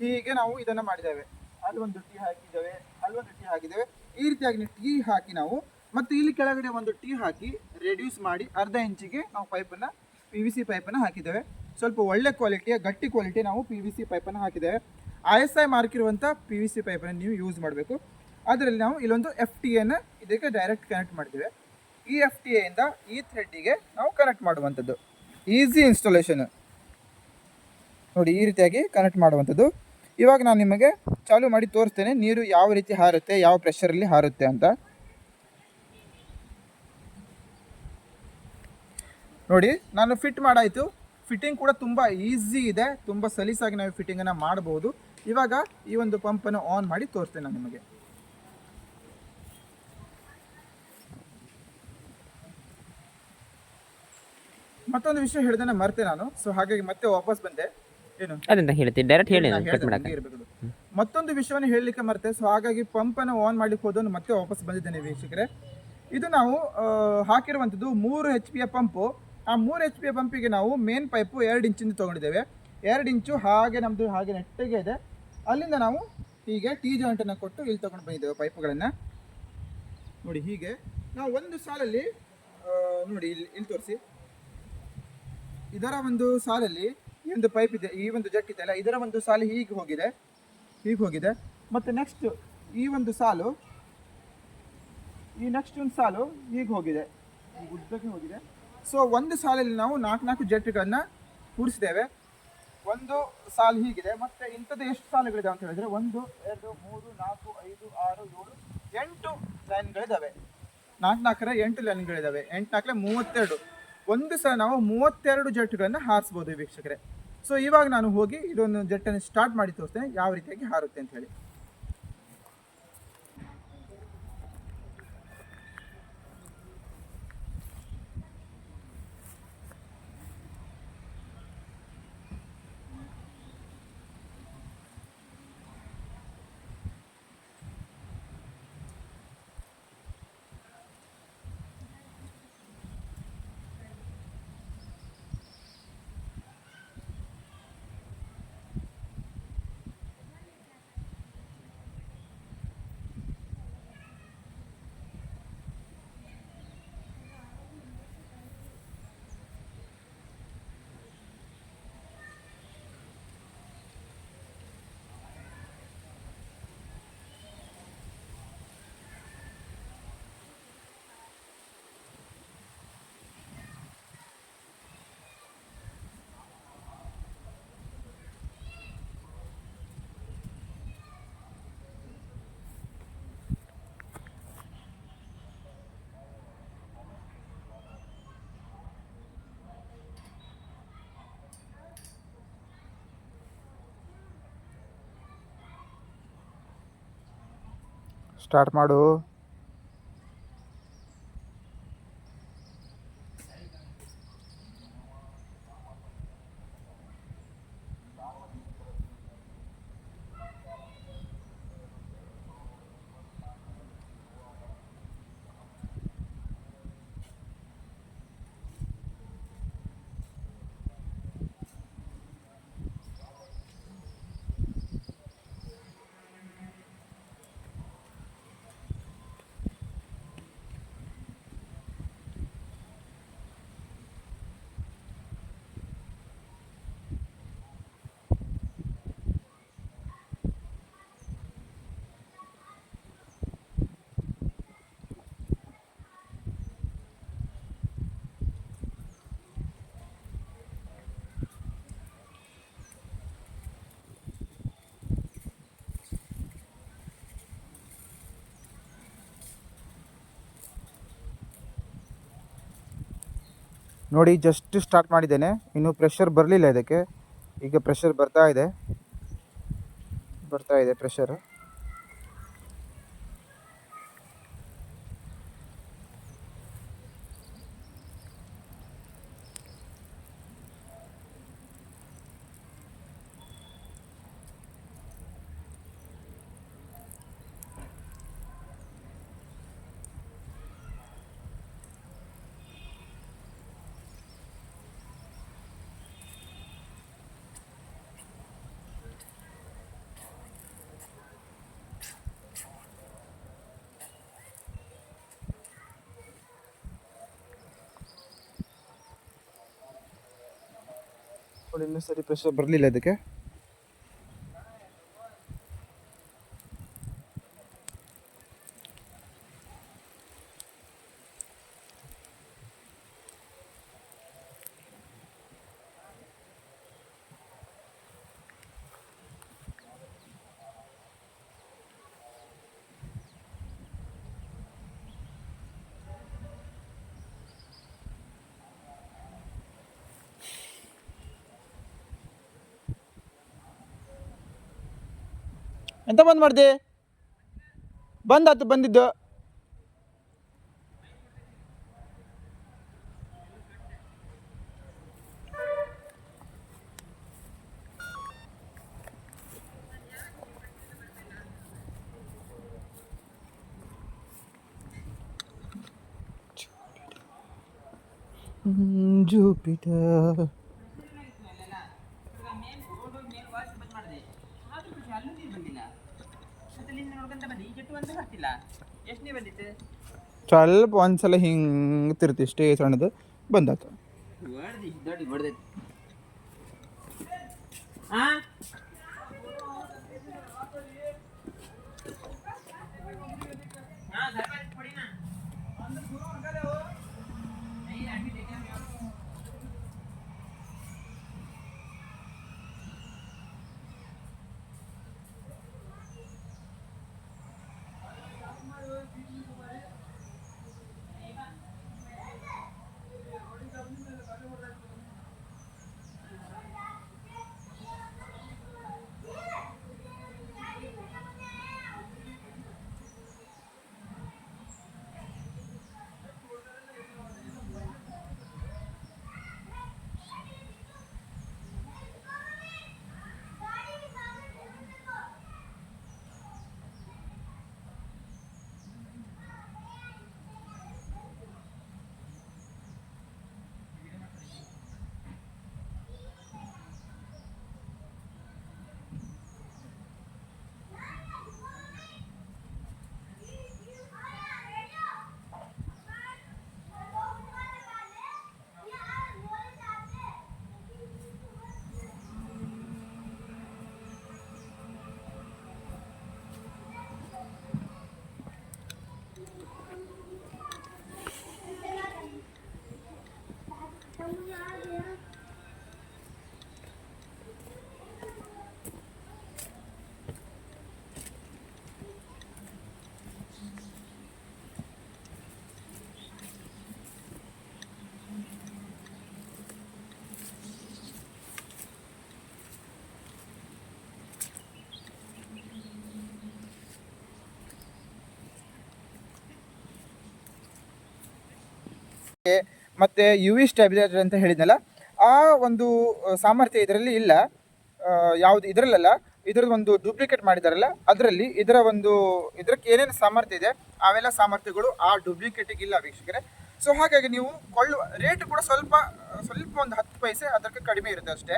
ಹೀಗೆ ನಾವು ಇದನ್ನು ಮಾಡಿದ್ದೇವೆ. ಅಲ್ಲಿ ಒಂದು ಟೀ ಹಾಕಿದ್ದೇವೆ ಒಂದು ಟೀ ಹಾಕಿದ್ದೇವೆ. ಈ ರೀತಿಯಾಗಿ ಟೀ ಹಾಕಿ ನಾವು, ಮತ್ತು ಇಲ್ಲಿ ಕೆಳಗಡೆ ಒಂದು ಟೀ ಹಾಕಿ ರೆಡ್ಯೂಸ್ ಮಾಡಿ ಅರ್ಧ ಇಂಚಿಗೆ ನಾವು ಪೈಪನ್ನು ಪಿ ವಿ ಸಿ ಪೈಪನ್ನು ಹಾಕಿದ್ದೇವೆ. ಸ್ವಲ್ಪ ಒಳ್ಳೆ ಕ್ವಾಲಿಟಿಯ ಗಟ್ಟಿ ಕ್ವಾಲಿಟಿ ನಾವು ಪಿ ವಿ ಸಿ ಪೈಪನ್ನು ಹಾಕಿದ್ದೇವೆ. ಐ ಎಸ್ ಐ ಮಾರ್ಕ್ ಇರುವಂಥ ಪಿ ವಿ ಸಿ ಪೈಪನ್ನು ನೀವು ಯೂಸ್ ಮಾಡಬೇಕು. ಅದರಲ್ಲಿ ನಾವು ಇಲ್ಲೊಂದು ಎಫ್ ಟಿ ಎನ ಇದಕ್ಕೆ ಡೈರೆಕ್ಟ್ ಕನೆಕ್ಟ್ ಮಾಡಿದ್ದೇವೆ ಈ ಎಫ್ ಟಿ ಎಯಿಂದ ಈ ಥ್ರೆಡ್ಡಿಗೆ ನಾವು ಕನೆಕ್ಟ್ ಮಾಡುವಂಥದ್ದು. ಈಸಿ ಇನ್ಸ್ಟಾಲೇಷನ್ ನೋಡಿ, ಈ ರೀತಿಯಾಗಿ ಕನೆಕ್ಟ್ ಮಾಡುವಂಥದ್ದು. ಇವಾಗ ನಾನು ನಿಮಗೆ ಚಾಲು ಮಾಡಿ ತೋರಿಸ್ತೇನೆ, ನೀರು ಯಾವ ರೀತಿ ಹಾರುತ್ತೆ, ಯಾವ ಪ್ರೆಷರಲ್ಲಿ ಹಾರುತ್ತೆ ಅಂತ. ನೋಡಿ, ನಾನು ಫಿಟ್ ಮಾಡಾಯಿತು. ಫಿಟ್ಟಿಂಗ್ ಕೂಡ ತುಂಬ ಈಸಿ ಇದೆ ತುಂಬ ಸಲೀಸಾಗಿ ನಾವು ಫಿಟ್ಟಿಂಗನ್ನು ಮಾಡಬಹುದು ಇವಾಗ ಈ ಒಂದು ಪಂಪನ್ನು ಆನ್ ಮಾಡಿ ತೋರಿಸ್ತೇನೆ ನಾನು ನಿಮಗೆ. ಮತ್ತೊಂದು ವಿಷಯ ಹೇಳ್ದೆ ಮರ್ತೆ ನಾನು. ಸೊ ಹಾಗಾಗಿ ಮತ್ತೆ ವಾಪಸ್ ಬಂದೆ. ಏನು? ಅದನ್ನ ಹೇಳ್ತೀನಿ ಡೈರೆಕ್ಟ್ ಹೇಳಿ. ಮತ್ತೊಂದು ವಿಷಯವನ್ನು ಹೇಳಲಿಕ್ಕೆ ಮರ್ತೆ. ಸೊ ಹಾಗಾಗಿ ಪಂಪನ್ನು ಆನ್ ಮಾಡ್ಲಿಕ್ಕೆ ಹೋದನು ಮತ್ತೆ ವಾಪಸ್ ಬಂದಿದ್ದೇನೆ ವೀಕ್ಷಕರೇ. ಇದು ನಾವು ಹಾಕಿರುವಂಥದ್ದು ಮೂರು ಎಚ್ ಪಿಯ ಪಂಪು ಆ ಮೂರು ಎಚ್ ಪಿ ಪಂಪಿಗೆ ನಾವು ಮೇನ್ ಪೈಪು ಎರಡು ಇಂಚಿಂದ ತೊಗೊಂಡಿದ್ದೇವೆ. ಎರಡು ಇಂಚು ಹಾಗೆ ನಮ್ಮದು ಹಾಗೆ ನೆಟ್ಟಗೆ ಇದೆ. ಅಲ್ಲಿಂದ ನಾವು ಹೀಗೆ ಟಿ ಜಾಯಿಂಟನ್ನು ಕೊಟ್ಟು ಇಲ್ಲಿ ತೊಗೊಂಡು ಬಂದಿದ್ದೇವೆ ಪೈಪ್ಗಳನ್ನು ನೋಡಿ ಹೀಗೆ, ನಾವು ಒಂದು ಸಾಲಲ್ಲಿ ನೋಡಿ ಇಲ್ಲಿ ಇಲ್ಲಿ ತೋರಿಸಿ. ಇದರ ಒಂದು ಸಾಲಲ್ಲಿ ಈ ಒಂದು ಪೈಪ್ ಇದೆ, ಈ ಒಂದು ಜಟ್ ಇದೆ ಅಲ್ಲ, ಇದರ ಒಂದು ಸಾಲು ಹೀಗೆ ಹೋಗಿದೆ. ಹೀಗೆ ಹೋಗಿದೆ. ಮತ್ತು ನೆಕ್ಸ್ಟ್ ಈ ಒಂದು ಸಾಲು, ಈ ನೆಕ್ಸ್ಟ್ ಒಂದು ಸಾಲು ಹೀಗೆ ಹೋಗಿದೆ. ಹೀಗೆ ಉದ್ದಕ್ಕೆ ಹೋಗಿದೆ. ಸೊ ಒಂದು ಸಾಲಲ್ಲಿ ನಾವು ನಾಲ್ಕು ನಾಲ್ಕು ಜೆಟ್ಗಳನ್ನು ಕೂಡಿಸಿದ್ದೇವೆ. ಒಂದು ಸಾಲು ಹೀಗಿದೆ, ಮತ್ತೆ ಇಂಥದ್ದು ಎಷ್ಟು ಸಾಲುಗಳಿದೆ ಅಂತ ಹೇಳಿದ್ರೆ ಒಂದು, ಎರಡು, ಮೂರು, ನಾಲ್ಕು, ಐದು, ಆರು, ಏಳು, ಎಂಟು ಲೈನ್ಗಳಿದ್ದಾವೆ ನಾಲ್ಕು ನಾಲ್ಕರ ಎಂಟು ಲೈನ್ಗಳಿದ್ದಾವೆ ಎಂಟು ನಾಲ್ಕರೆ ಮೂವತ್ತೆರಡು. ಒಂದು ಸಲ ನಾವು ಮೂವತ್ತೆರಡು ಜೆಟ್ಗಳನ್ನು ಹಾರಿಸ್ಬೋದು ವೀಕ್ಷಕರೇ. ಸೊ ಇವಾಗ ನಾನು ಹೋಗಿ ಇದೊಂದು ಜೆಟ್ಟನ್ನು ಸ್ಟಾರ್ಟ್ ಮಾಡಿ ತೋರಿಸ್ತೇನೆ, ಯಾವ ರೀತಿಯಾಗಿ ಹಾರುತ್ತೆ ಅಂತ ಹೇಳಿ. ಸ್ಟಾರ್ಟ್ ಮಾಡು. ನೋಡಿ ಜಸ್ಟ್ ಸ್ಟಾರ್ಟ್ ಮಾಡಿದ್ದೇನೆ. ಇನ್ನೂ ಪ್ರೆಷರ್ ಬರಲಿಲ್ಲ ಇದಕ್ಕೆ. ಈಗ ಪ್ರೆಷರ್ ಬರ್ತಾ ಇದೆ. ಬರ್ತಾ ಇದೆ ಪ್ರೆಷರ್ ಇನ್ನೂ ಸರಿ ಪ್ರೆಷರ್ ಬರಲಿಲ್ಲ ಇದಕ್ಕೆ. ಎಂತ ಬಂದ್ ಮಾಡಿದೆ? ಬಂದಾತು ಬಂದಿದ್ದು. ಗಂಟೆ ಸ್ವಲ್ಪ ಒಂದ್ಸಲ ಹಿಂಗೆ ತಿರ್ತಿ ಇಷ್ಟೇ ಸಣ್ಣದು ಬಂದಾತು. ಹಾ ಮತ್ತು ಯು ವಿ ಸ್ಟೆಬಿಲೈಸರ್ ಅಂತ ಹೇಳಿದ್ನಲ್ಲ, ಆ ಒಂದು ಸಾಮರ್ಥ್ಯ ಇದರಲ್ಲಿ ಇಲ್ಲ. ಯಾವುದು ಇದರಲ್ಲ ಇದರದ್ದು ಒಂದು ಡೂಪ್ಲಿಕೇಟ್ ಮಾಡಿದಾರಲ್ಲ, ಅದರಲ್ಲಿ ಇದರ ಒಂದು ಇದಕ್ಕೆ ಏನೇನು ಸಾಮರ್ಥ್ಯ ಇದೆ, ಅವೆಲ್ಲ ಸಾಮರ್ಥ್ಯಗಳು ಆ ಡೂಪ್ಲಿಕೇಟಿಗೆ ಇಲ್ಲ ವೀಕ್ಷಕರೇ. ಸೊ ಹಾಗಾಗಿ ನೀವು ಕೊಳ್ಳುವ ರೇಟ್ ಕೂಡ ಸ್ವಲ್ಪ ಸ್ವಲ್ಪ ಒಂದು ಹತ್ತು ಪೈಸೆ ಅದಕ್ಕೆ ಕಡಿಮೆ ಇರುತ್ತೆ ಅಷ್ಟೇ.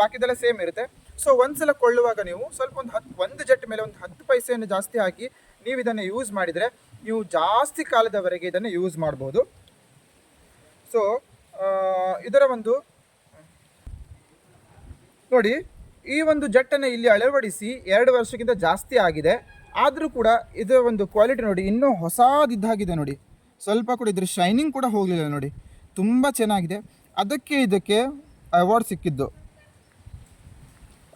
ಬಾಕಿದೆಲ್ಲ ಸೇಮ್ ಇರುತ್ತೆ. ಸೊ ಒಂದ್ಸಲ ಕೊಳ್ಳುವಾಗ ನೀವು ಸ್ವಲ್ಪ ಒಂದು ಹತ್ತು ಒಂದು ಜೆಟ್ ಮೇಲೆ ಒಂದು ಹತ್ತು ಪೈಸೆಯನ್ನು ಜಾಸ್ತಿ ಹಾಕಿ ನೀವು ಇದನ್ನು ಯೂಸ್ ಮಾಡಿದರೆ, ನೀವು ಜಾಸ್ತಿ ಕಾಲದವರೆಗೆ ಇದನ್ನು ಯೂಸ್ ಮಾಡ್ಬೋದು. ಸೊ ಇದರ ಒಂದು, ನೋಡಿ, ಈ ಒಂದು ಜಟ್ಟನ್ನು ಇಲ್ಲಿ ಅಳವಡಿಸಿ ಎರಡು ವರ್ಷಕ್ಕಿಂತ ಜಾಸ್ತಿ ಆಗಿದೆ. ಆದರೂ ಕೂಡ ಇದರ ಒಂದು ಕ್ವಾಲಿಟಿ ನೋಡಿ, ಇನ್ನೂ ಹೊಸದಿದ್ದಾಗಿದೆ ನೋಡಿ. ಸ್ವಲ್ಪ ಕೂಡ ಇದ್ರ ಶೈನಿಂಗ್ ಕೂಡ ಹೋಗಲಿಲ್ಲ ನೋಡಿ. ತುಂಬ ಚೆನ್ನಾಗಿದೆ. ಅದಕ್ಕೆ ಇದಕ್ಕೆ ಅವಾರ್ಡ್ ಸಿಕ್ಕಿದ್ದು.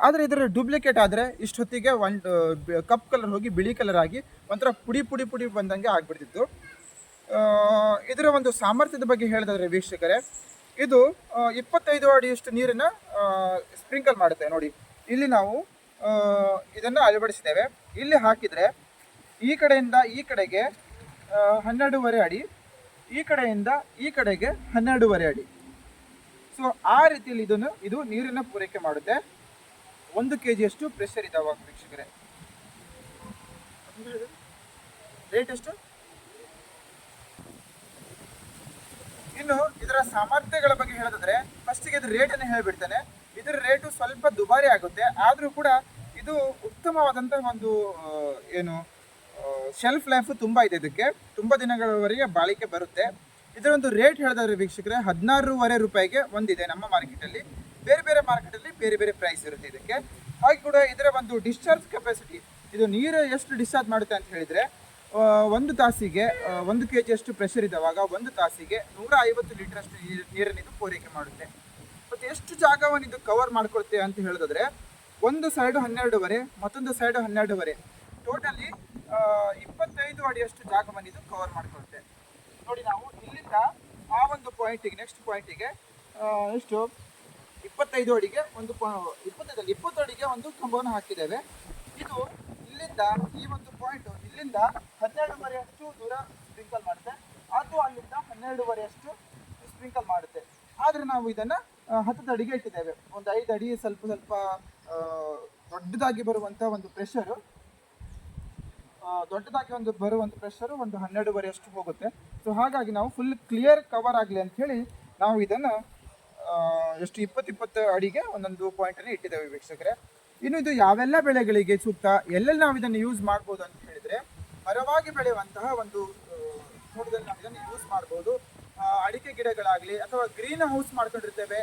ಆದರೆ ಇದರ ಡೂಪ್ಲಿಕೇಟ್ ಆದರೆ ಇಷ್ಟೊತ್ತಿಗೆ ಒನ್ ಕಪ್ ಕಲರ್ ಹೋಗಿ ಬಿಳಿ ಕಲರ್ ಆಗಿ ಒಂಥರ ಪುಡಿ ಪುಡಿ ಪುಡಿ ಬಂದಂಗೆ ಆಗಿಬಿಡ್ತಿತ್ತು. ಇದರ ಒಂದು ಸಾಮರ್ಥ್ಯದ ಬಗ್ಗೆ ಹೇಳಿದ್ರೆ ವೀಕ್ಷಕರೇ, ಇದು ಇಪ್ಪತ್ತೈದು ಅಡಿಯಷ್ಟು ನೀರನ್ನು ಸ್ಪ್ರಿಂಕಲ್ ಮಾಡುತ್ತೆ. ನೋಡಿ, ಇಲ್ಲಿ ನಾವು ಇದನ್ನು ಅಳವಡಿಸಿದ್ದೇವೆ. ಇಲ್ಲಿ ಹಾಕಿದರೆ, ಈ ಕಡೆಯಿಂದ ಈ ಕಡೆಗೆ ಹನ್ನೆರಡೂವರೆ ಅಡಿ, ಈ ಕಡೆಯಿಂದ ಈ ಕಡೆಗೆ ಹನ್ನೆರಡೂವರೆ ಅಡಿ. ಸೊ ಆ ರೀತಿಯಲ್ಲಿ ಇದನ್ನು, ಇದು ನೀರನ್ನು ಪೂರೈಕೆ ಮಾಡುತ್ತೆ. ಒಂದು ಕೆ ಜಿಯಷ್ಟು ಪ್ರೆಷರ್ ಇದಾವ ವೀಕ್ಷಕರೇ. ರೇಟ್ ಎಷ್ಟು? ಇನ್ನು ಇದರ ಸಾಮರ್ಥ್ಯಗಳ ಬಗ್ಗೆ ಹೇಳೋದಾದ್ರೆ ಫಸ್ಟಿಗೆ ಇದ್ರ ರೇಟನ್ನು ಹೇಳ್ಬಿಡ್ತೇನೆ. ಇದರ ರೇಟು ಸ್ವಲ್ಪ ದುಬಾರಿ ಆಗುತ್ತೆ. ಆದರೂ ಕೂಡ ಇದು ಉತ್ತಮವಾದಂಥ ಒಂದು ಏನು ಶೆಲ್ಫ್ ಲೈಫ್ ತುಂಬ ಇದೆ ಇದಕ್ಕೆ. ತುಂಬ ದಿನಗಳವರೆಗೆ ಬಾಳಿಕೆ ಬರುತ್ತೆ. ಇದರ ಒಂದು ರೇಟ್ ಹೇಳಿದ್ರೆ ವೀಕ್ಷಕರೇ, ಹದಿನಾರೂವರೆ ರೂಪಾಯಿಗೆ ಒಂದಿದೆ ನಮ್ಮ ಮಾರ್ಕೆಟಲ್ಲಿ ಬೇರೆ ಬೇರೆ ಮಾರ್ಕೆಟಲ್ಲಿ ಬೇರೆ ಬೇರೆ ಪ್ರೈಸ್ ಇರುತ್ತೆ ಇದಕ್ಕೆ. ಹಾಗೆ ಕೂಡ ಇದರ ಒಂದು ಡಿಸ್ಚಾರ್ಜ್ ಕೆಪಾಸಿಟಿ ಇದು ನೀರು ಎಷ್ಟು ಡಿಸ್ಚಾರ್ಜ್ ಮಾಡುತ್ತೆ ಅಂತ ಹೇಳಿದರೆ ಒಂದು ತಾಸಿಗೆ ಒಂದು ಕೆ ಜಿಯಷ್ಟು ಪ್ರೆಷರ್ ಇದ್ದವಾಗ ಒಂದು ತಾಸಿಗೆ ನೂರ ಐವತ್ತು ಲೀಟ್ರಷ್ಟು ನೀರನ್ನು ಇದು ಪೂರೈಕೆ ಮಾಡುತ್ತೆ. ಮತ್ತು ಎಷ್ಟು ಜಾಗವನ್ನು ಇದು ಕವರ್ ಮಾಡ್ಕೊಳುತ್ತೆ ಅಂತ ಹೇಳಿದ್ರೆ ಒಂದು ಸೈಡು ಹನ್ನೆರಡುವರೆ, ಮತ್ತೊಂದು ಸೈಡು ಹನ್ನೆರಡುವರೆ. ಟೋಟಲಿ ಇಪ್ಪತ್ತೈದು ಅಡಿಯಷ್ಟು ಜಾಗವನ್ನು ಇದು ಕವರ್ ಮಾಡ್ಕೊಳುತ್ತೆ ನೋಡಿ ನಾವು ಇಲ್ಲಿಂದ ಆ ಒಂದು ಪಾಯಿಂಟಿಗೆ ನೆಕ್ಸ್ಟ್ ಪಾಯಿಂಟಿಗೆ ಎಷ್ಟು? ಇಪ್ಪತ್ತೈದು ಅಡಿಗೆ ಒಂದು ಇಪ್ಪತ್ತೈದು ಇಪ್ಪತ್ತು ಅಡಿಗೆ ಒಂದು ಕಂಬವನ್ನು ಹಾಕಿದ್ದೇವೆ. ಇದು ಇಲ್ಲಿಂದ ಈ ಒಂದು ಪಾಯಿಂಟ್ ಇಲ್ಲಿಂದ ಹನ್ನೆರಡೂವರೆಯಷ್ಟು ದೂರ ಸ್ಪ್ರಿಂಕಲ್ ಮಾಡುತ್ತೆ. ಅದು ಅಲ್ಲಿಂದ ಹನ್ನೆರಡೂವರೆಯಷ್ಟು ಸ್ಪ್ರಿಂಕಲ್ ಮಾಡುತ್ತೆ. ಆದರೆ ನಾವು ಇದನ್ನು ಹತ್ತು ಅಡಿಗೆ ಇಟ್ಟಿದ್ದೇವೆ. ಒಂದು ಐದು ಅಡಿ ಸ್ವಲ್ಪ ಸ್ವಲ್ಪ ದೊಡ್ಡದಾಗಿ ಬರುವಂಥ ಒಂದು ಪ್ರೆಷರು ದೊಡ್ಡದಾಗಿ ಒಂದು ಬರುವಂಥ ಪ್ರೆಷರು ಒಂದು ಹನ್ನೆರಡೂವರೆಯಷ್ಟು ಹೋಗುತ್ತೆ. ಸೊ ಹಾಗಾಗಿ ನಾವು ಫುಲ್ ಕ್ಲಿಯರ್ ಕವರ್ ಆಗಲಿ ಅಂತ ಹೇಳಿ ನಾವು ಇದನ್ನು ಎಷ್ಟು ಇಪ್ಪತ್ತಿಪ್ಪತ್ತು ಇಪ್ಪತ್ತು ಅಡಿಗೆ ಒಂದೊಂದು ಪಾಯಿಂಟನ್ನು ಇಟ್ಟಿದ್ದೇವೆ ವೀಕ್ಷಕರೇ. ಇನ್ನು ಇದು ಯಾವೆಲ್ಲ ಬೆಳೆಗಳಿಗೆ ಸೂಕ್ತ? ಎಲ್ಲೆಲ್ಲಿ ನಾವು ಇದನ್ನು ಯೂಸ್ ಮಾಡ್ಬೋದು ಅಂತ ಹೇಳಿದ್ರೆ, ಮರವಾಗಿ ಬೆಳೆಯುವಂತಹ ಒಂದು ತೋಟದಲ್ಲಿ ನಾವು ಇದನ್ನು ಯೂಸ್ ಮಾಡ್ಬೋದು. ಅಡಿಕೆ ಗಿಡಗಳಾಗಲಿ ಅಥವಾ ಗ್ರೀನ್ ಹೌಸ್ ಮಾಡ್ಕೊಂಡಿರ್ತೇವೆ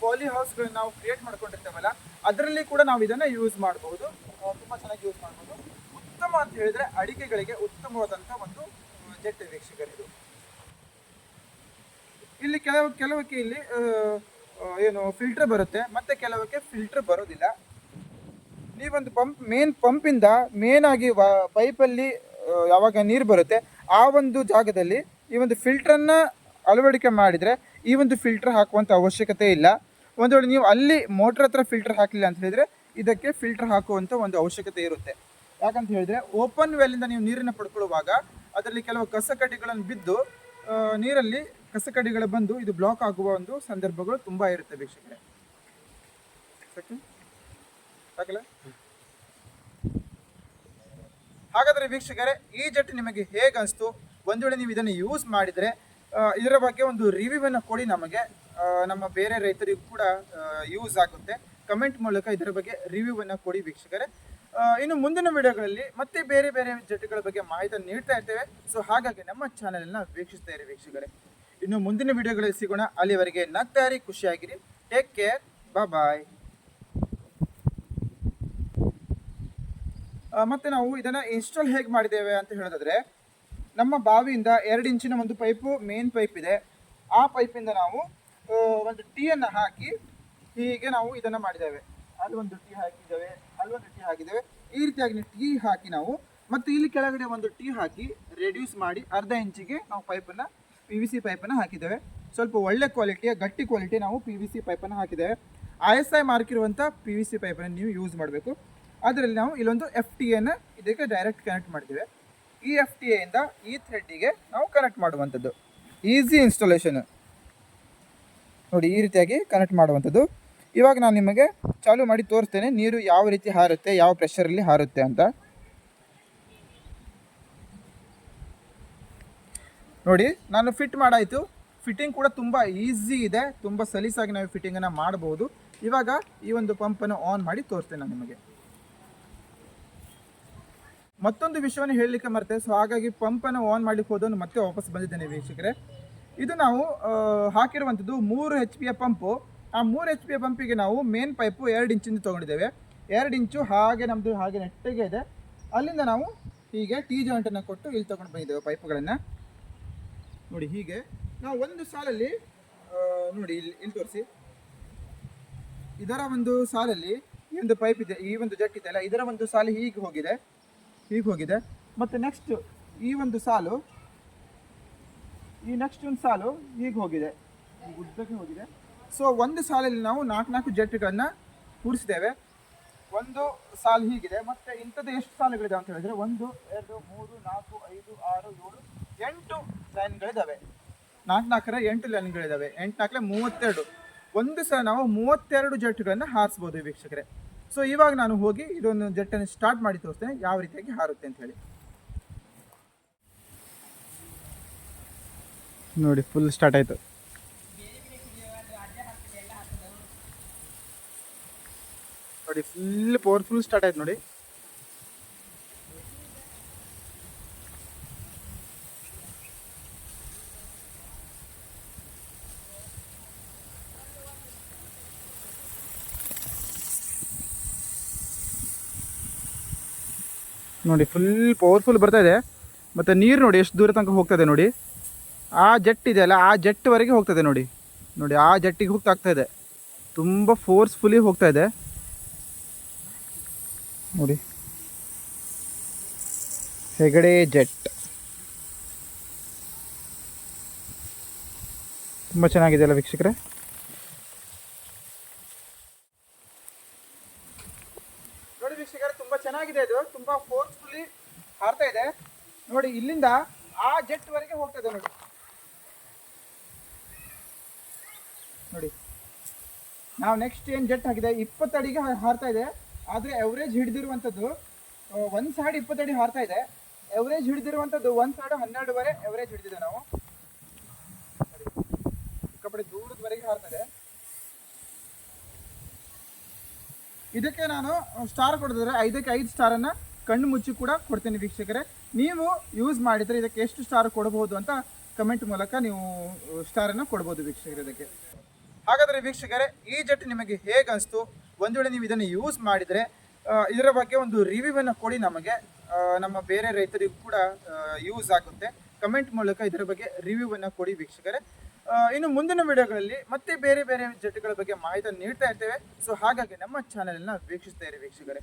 ಪಾಲಿ ಹೌಸ್ಗಳನ್ನ ನಾವು ಕ್ರಿಯೇಟ್ ಮಾಡ್ಕೊಂಡಿರ್ತೇವಲ್ಲ, ಅದರಲ್ಲಿ ಕೂಡ ನಾವು ಇದನ್ನು ಯೂಸ್ ಮಾಡ್ಬೋದು. ತುಂಬ ಚೆನ್ನಾಗಿ ಯೂಸ್ ಮಾಡ್ಬೋದು. ಉತ್ತಮ ಅಂತ ಹೇಳಿದ್ರೆ ಅಡಿಕೆಗಳಿಗೆ ಉತ್ತಮವಾದಂಥ ಒಂದು ಜೆಟ್ ವೀಕ್ಷಕರಿದು. ಇಲ್ಲಿ ಕೆಲವು, ಕೆಲವಕ್ಕೆ ಇಲ್ಲಿ ಏನು ಫಿಲ್ಟರ್ ಬರುತ್ತೆ, ಮತ್ತೆ ಕೆಲವಕ್ಕೆ ಫಿಲ್ಟರ್ ಬರೋದಿಲ್ಲ. ನೀವೊಂದು ಪಂಪ್ ಮೇನ್ ಪಂಪಿಂದ ಮೇನ್ ಆಗಿ ವ- ಪೈಪಲ್ಲಿ ಯಾವಾಗ ನೀರು ಬರುತ್ತೆ, ಆ ಒಂದು ಜಾಗದಲ್ಲಿ ಈ ಒಂದು ಫಿಲ್ಟ್ರನ್ನು ಅಳವಡಿಕೆ ಮಾಡಿದರೆ ಈ ಒಂದು ಫಿಲ್ಟರ್ ಹಾಕುವಂಥ ಅವಶ್ಯಕತೆ ಇಲ್ಲ. ಒಂದು ವೇಳೆ ನೀವು ಅಲ್ಲಿ ಮೋಟ್ರ್ ಹತ್ರ ಫಿಲ್ಟರ್ ಹಾಕಲಿಲ್ಲ ಅಂತ ಹೇಳಿದ್ರೆ ಇದಕ್ಕೆ ಫಿಲ್ಟರ್ ಹಾಕುವಂಥ ಒಂದು ಅವಶ್ಯಕತೆ ಇರುತ್ತೆ. ಯಾಕಂತ ಹೇಳಿದರೆ ಓಪನ್ ವೆಲ್ಲಿಂದ ನೀವು ನೀರನ್ನು ಪಡ್ಕೊಳ್ಳುವಾಗ ಅದರಲ್ಲಿ ಕೆಲವು ಕಸಕಡ್ಡಿಗಳನ್ನು ಬಿದ್ದು ನೀರಲ್ಲಿ ಕಸಕಡ್ಡಿಗಳು ಬಂದು ಇದು ಬ್ಲಾಕ್ ಆಗುವ ಒಂದು ಸಂದರ್ಭಗಳು ತುಂಬ ಇರುತ್ತೆ ವೀಕ್ಷಕರೇ. ಸಾಕು? ಹಾಗಾದರೆ ವೀಕ್ಷಕರೇ, ಈ ಜೆಟ್ ನಿಮಗೆ ಹೇಗೆ ಅನಿಸ್ತು? ಒಂದು ವೇಳೆ ನೀವು ಇದನ್ನು ಯೂಸ್ ಮಾಡಿದರೆ ಇದರ ಬಗ್ಗೆ ಒಂದು ರಿವ್ಯೂವನ್ನು ಕೊಡಿ ನಮಗೆ. ನಮ್ಮ ಬೇರೆ ರೈತರಿಗೂ ಕೂಡ ಯೂಸ್ ಆಗುತ್ತೆ. ಕಮೆಂಟ್ ಮೂಲಕ ಇದರ ಬಗ್ಗೆ ರಿವ್ಯೂವನ್ನು ಕೊಡಿ ವೀಕ್ಷಕರೇ. ಇನ್ನು ಮುಂದಿನ ವಿಡಿಯೋಗಳಲ್ಲಿ ಮತ್ತೆ ಬೇರೆ ಬೇರೆ ಜೆಟ್ಗಳ ಬಗ್ಗೆ ಮಾಹಿತಿಯನ್ನು ನೀಡ್ತಾ ಇರ್ತೇವೆ. ಸೊ ಹಾಗಾಗಿ ನಮ್ಮ ಚಾನೆಲ್ನ ವೀಕ್ಷಿಸ್ತಾ ಇರಿ ವೀಕ್ಷಕರೇ. ಇನ್ನು ಮುಂದಿನ ವಿಡಿಯೋಗಳಲ್ಲಿ ಸಿಗೋಣ. ಅಲ್ಲಿವರೆಗೆ ನಗ್ತಾ ಇರಿ, ಖುಷಿಯಾಗಿರಿ. ಟೇಕ್ ಕೇರ್ ಬಾಯ್ ಮತ್ತೆ ನಾವು ಇದನ್ನ ಇನ್ಸ್ಟಾಲ್ ಹೇಗೆ ಮಾಡಿದ್ದೇವೆ ಅಂತ ಹೇಳೋದಾದ್ರೆ, ನಮ್ಮ ಬಾವಿಯಿಂದ ಎರಡು ಇಂಚಿನ ಒಂದು ಪೈಪು ಮೇನ್ ಪೈಪ್ ಇದೆ. ಆ ಪೈಪಿಂದ ನಾವು ಒಂದು ಟೀಯನ್ನು ಹಾಕಿ ಹೀಗೆ ನಾವು ಇದನ್ನು ಮಾಡಿದ್ದೇವೆ. ಅಲ್ಲಿ ಒಂದು ಟೀ ಹಾಕಿದ್ದೇವೆ, ಅಲ್ಲಿ ಒಂದು ಟೀ ಹಾಕಿದ್ದೇವೆ. ಈ ರೀತಿಯಾಗಿ ಟೀ ಹಾಕಿ ನಾವು, ಮತ್ತು ಇಲ್ಲಿ ಕೆಳಗಡೆ ಒಂದು ಟೀ ಹಾಕಿ ರೆಡ್ಯೂಸ್ ಮಾಡಿ ಅರ್ಧ ಇಂಚಿಗೆ ನಾವು ಪೈಪನ್ನು ಪಿ ವಿ ಸಿ ಪೈಪನ್ನು ಹಾಕಿದ್ದೇವೆ. ಸ್ವಲ್ಪ ಒಳ್ಳೆ ಕ್ವಾಲಿಟಿಯ ಗಟ್ಟಿ ಕ್ವಾಲಿಟಿ ನಾವು ಪಿ ವಿ ಸಿ ಪೈಪನ್ನು ಹಾಕಿದ್ದೇವೆ. ಐ ಎಸ್ ಐ ಮಾರ್ಕ್ ಇರುವಂಥ ಪಿ ವಿ ಸಿ ಪೈಪನ್ನು ನೀವು ಯೂಸ್ ಮಾಡಬೇಕು. ಅದರಲ್ಲಿ ನಾವು ಇಲ್ಲೊಂದು ಎಫ್ ಟಿ ಎನ ಇದಕ್ಕೆ ಡೈರೆಕ್ಟ್ ಕನೆಕ್ಟ್ ಮಾಡ್ತೀವಿ. ಈ ಎಫ್ ಟಿ ಎಯಿಂದ ಈ ಥ್ರೆಡ್ಡಿಗೆ ನಾವು ಕನೆಕ್ಟ್ ಮಾಡುವಂಥದ್ದು. ಈಸಿ ಇನ್ಸ್ಟಾಲೇಷನ್ ನೋಡಿ, ಈ ರೀತಿಯಾಗಿ ಕನೆಕ್ಟ್ ಮಾಡುವಂಥದ್ದು. ಇವಾಗ ನಾನು ನಿಮಗೆ ಚಾಲು ಮಾಡಿ ತೋರಿಸ್ತೇನೆ, ನೀರು ಯಾವ ರೀತಿ ಹಾರುತ್ತೆ, ಯಾವ ಪ್ರೆಷರಲ್ಲಿ ಹಾರುತ್ತೆ ಅಂತ. ನೋಡಿ, ನಾನು ಫಿಟ್ ಮಾಡಾಯಿತು. ಫಿಟ್ಟಿಂಗ್ ಕೂಡ ತುಂಬ ಈಸಿ ಇದೆ. ತುಂಬ ಸಲೀಸಾಗಿ ನಾವು ಫಿಟ್ಟಿಂಗನ್ನು ಮಾಡ್ಬೋದು. ಇವಾಗ ಈ ಒಂದು ಪಂಪನ್ನು ಆನ್ ಮಾಡಿ ತೋರಿಸ್ತೇನೆ ನಾನು ನಿಮಗೆ. ಮತ್ತೊಂದು ವಿಷಯವನ್ನು ಹೇಳಲಿಕ್ಕೆ ಮರ್ತೆ ಸೊ ಹಾಗಾಗಿ ಪಂಪನ್ನು ಆನ್ ಮಾಡಲಿಕ್ಕೆ ಹೋದವನು ಮತ್ತೆ ವಾಪಸ್ ಬಂದಿದ್ದೇನೆ ವೀಕ್ಷಕರೇ. ಇದು ನಾವು ಹಾಕಿರುವಂಥದ್ದು ಮೂರು ಎಚ್ ಪಿಯ ಪಂಪು. ಆ ಮೂರು ಎಚ್ ಪಿಯ ಪಂಪಿಗೆ ನಾವು ಮೇನ್ ಪೈಪು ಎರಡು ಇಂಚಿಂದ ತೊಗೊಂಡಿದ್ದೇವೆ. ಎರಡು ಇಂಚು ಹಾಗೆ ನಮ್ಮದು ಹಾಗೆ ನೆಟ್ಟಿಗೆ ಇದೆ. ಅಲ್ಲಿಂದ ನಾವು ಹೀಗೆ ಟಿ ಜಾಯಿಂಟನ್ನು ಕೊಟ್ಟು ಇಲ್ಲಿ ತೊಗೊಂಡು ಬಂದಿದ್ದೇವೆ ಪೈಪುಗಳನ್ನು ನೋಡಿ ಹೀಗೆ, ನಾವು ಒಂದು ಸಾಲಲ್ಲಿ ನೋಡಿ ಇಲ್ಲಿ ಇಲ್ಲಿ ತೋರಿಸಿ. ಇದರ ಒಂದು ಸಾಲಲ್ಲಿ ಈ ಒಂದು ಪೈಪ್ ಇದೆ, ಈ ಒಂದು ಜಟ್ ಇದೆ ಅಲ್ಲ, ಇದರ ಒಂದು ಸಾಲು ಹೀಗೆ ಹೋಗಿದೆ. ಹೀಗೆ ಹೋಗಿದೆ. ಮತ್ತು ನೆಕ್ಸ್ಟ್ ಈ ಒಂದು ಸಾಲು, ಈ ನೆಕ್ಸ್ಟ್ ಒಂದು ಸಾಲು ಹೀಗೆ ಹೋಗಿದೆ. ಹೀಗೆ ಉದ್ದಕ್ಕೆ ಹೋಗಿದೆ. ಸೊ ಒಂದು ಸಾಲಲ್ಲಿ ನಾವು ನಾಲ್ಕು ನಾಲ್ಕು ಜೆಟ್ಗಳನ್ನು ಕೂಡಿಸಿದ್ದೇವೆ. ಒಂದು ಸಾಲು ಹೀಗಿದೆ. ಮತ್ತು ಇಂಥದ್ದು ಎಷ್ಟು ಸಾಲುಗಳಿದೆ ಅಂತ ಹೇಳಿದರೆ, ಒಂದು, ಎರಡು, ಮೂರು, ನಾಲ್ಕು, ಐದು, ಆರು, ಏಳು, ಎಂಟು ಲೈನ್ಗಳಿದ್ದಾವೆ ನಾಲ್ಕು ನಾಲ್ಕರ ಎಂಟು ಲೈನ್ಗಳಿದ್ದಾವೆ ಎಂಟು ನಾಲ್ಕರೆ ಮೂವತ್ತೆರಡು. ಒಂದು ಸಲ ನಾವು ಮೂವತ್ತೆರಡು ಜೆಟ್ಗಳನ್ನು ಹಾರಿಸ್ಬೋದು ವೀಕ್ಷಕರೇ. ಸೊ ಇವಾಗ ನಾನು ಹೋಗಿ ಇದೊಂದು ಜೆಟ್ಟನ್ನು ಸ್ಟಾರ್ಟ್ ಮಾಡಿ ತೋರಿಸ್ತೇನೆ ಯಾವ ರೀತಿಯಾಗಿ ಹಾರುತ್ತೆ ಅಂತ ಹೇಳಿ. ನೋಡಿ ಫುಲ್ ಸ್ಟಾರ್ಟ್ ಆಯಿತು. ನೋಡಿ ಫುಲ್ ಪವರ್ಫುಲ್ ಸ್ಟಾರ್ಟ್ ಆಯ್ತು ನೋಡಿ. ನೋಡಿ ಫುಲ್ ಪವರ್ಫುಲ್ ಬರ್ತಾ ಇದೆ. ಮತ್ತು ನೀರು ನೋಡಿ, ಎಷ್ಟು ದೂರ ತನಕ ಹೋಗ್ತದೆ ನೋಡಿ. ಆ ಜೆಟ್ ಇದೆಯಲ್ಲ ಆ ಜೆಟ್ವರೆಗೆ ಹೋಗ್ತದೆ ನೋಡಿ. ನೋಡಿ, ಆ ಜೆಟ್ಟಿಗೆ ಹೋಗ್ತಾ ಇದೆ. ತುಂಬ ಫೋರ್ಸ್ಫುಲಿ ಹೋಗ್ತಾ ಇದೆ. ನೋಡಿ. ಹೆಗಡೆ ಜೆಟ್. ತುಂಬ ಚೆನ್ನಾಗಿದೆ ಅಲ್ಲ ವೀಕ್ಷಕರೇ ನೋಡಿ ವೀಕ್ಷಕರೇ ತುಂಬ ಚೆನ್ನಾಗಿದೆ ಇದು ತುಂಬ ಫೋರ್ಸ್ಫುಲಿ ಹಾರ್ತಾ ಇದೆ. ನೋಡಿ, ಇಲ್ಲಿಂದ ಆ ಜೆಟ್ ವರೆಗೆ ಹೋಗ್ತದೆ ನೋಡಿ. ನೋಡಿ. ನಾವು ನೆಕ್ಸ್ಟ್ ಏನು ಜೆಟ್ ಹಾಕಿದೆ? ಇಪ್ಪತ್ತಡಿಗೆ ಹಾರ್ತಾ ಇದೆ. ಆದರೆ ಎವರೇಜ್ ಹಿಡಿದಿರುವಂಥದ್ದು ಒಂದು ಸೈಡ್ ಇಪ್ಪತ್ತಡಿ ಹಾರ್ತಾ ಇದೆ. ಎವರೇಜ್ ಹಿಡಿದಿರುವಂಥದ್ದು ಒಂದು ಸೈಡ್ ಹನ್ನೆರಡುವರೆ ಎವರೇಜ್ ಹಿಡಿದಿದೆ ನಾವು. ಕಬಡ್ಡಿ ದೂರದವರೆಗೆ ಹಾರ್ತಾ ಇದೆ. ಇದಕ್ಕೆ ನಾನು ಸ್ಟಾರ್ ಕೊಡಿದ್ರೆ ಐದಕ್ಕೆ ಐದು ಸ್ಟಾರನ್ನು ಕಣ್ಣು ಮುಚ್ಚಿ ಕೂಡ ಕೊಡ್ತೇನೆ ವೀಕ್ಷಕರೇ. ನೀವು ಯೂಸ್ ಮಾಡಿದರೆ ಇದಕ್ಕೆ ಎಷ್ಟು ಸ್ಟಾರ್ ಕೊಡಬಹುದು ಅಂತ ಕಮೆಂಟ್ ಮೂಲಕ ನೀವು ಸ್ಟಾರನ್ನು ಕೊಡ್ಬೋದು ವೀಕ್ಷಕರೇ ಇದಕ್ಕೆ. ಹಾಗಾದರೆ ವೀಕ್ಷಕರೇ, ಈ ಜೆಟ್ ನಿಮಗೆ ಹೇಗೆ ಅನಿಸ್ತು? ಒಂದು ವೇಳೆ ನೀವು ಇದನ್ನು ಯೂಸ್ ಮಾಡಿದರೆ ಇದರ ಬಗ್ಗೆ ಒಂದು ರಿವ್ಯೂವನ್ನು ಕೊಡಿ ನಮಗೆ. ನಮ್ಮ ಬೇರೆ ರೈತರಿಗೂ ಕೂಡ ಯೂಸ್ ಆಗುತ್ತೆ. ಕಮೆಂಟ್ ಮೂಲಕ ಇದರ ಬಗ್ಗೆ ರಿವ್ಯೂವನ್ನು ಕೊಡಿ ವೀಕ್ಷಕರೇ. ಇನ್ನು ಮುಂದಿನ ವಿಡಿಯೋಗಳಲ್ಲಿ ಮತ್ತೆ ಬೇರೆ ಬೇರೆ ಜೆಟ್ಗಳ ಬಗ್ಗೆ ಮಾಹಿತಿ ನೀಡ್ತಾ ಇರ್ತೇವೆ. ಸೊ ಹಾಗಾಗಿ ನಮ್ಮ ಚಾನಲನ್ನು ವೀಕ್ಷಿಸ್ತಾ ಇರಿ ವೀಕ್ಷಕರೇ.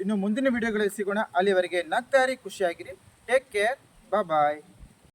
ಇನ್ನು ಮುಂದಿನ ವಿಡಿಯೋಗಳಲ್ಲಿ ಸಿಗೋಣ. ಅಲ್ಲಿವರೆಗೆ ನಗ್ತಾರಿ ಖುಷಿಯಾಗಿರಿ. Take care bye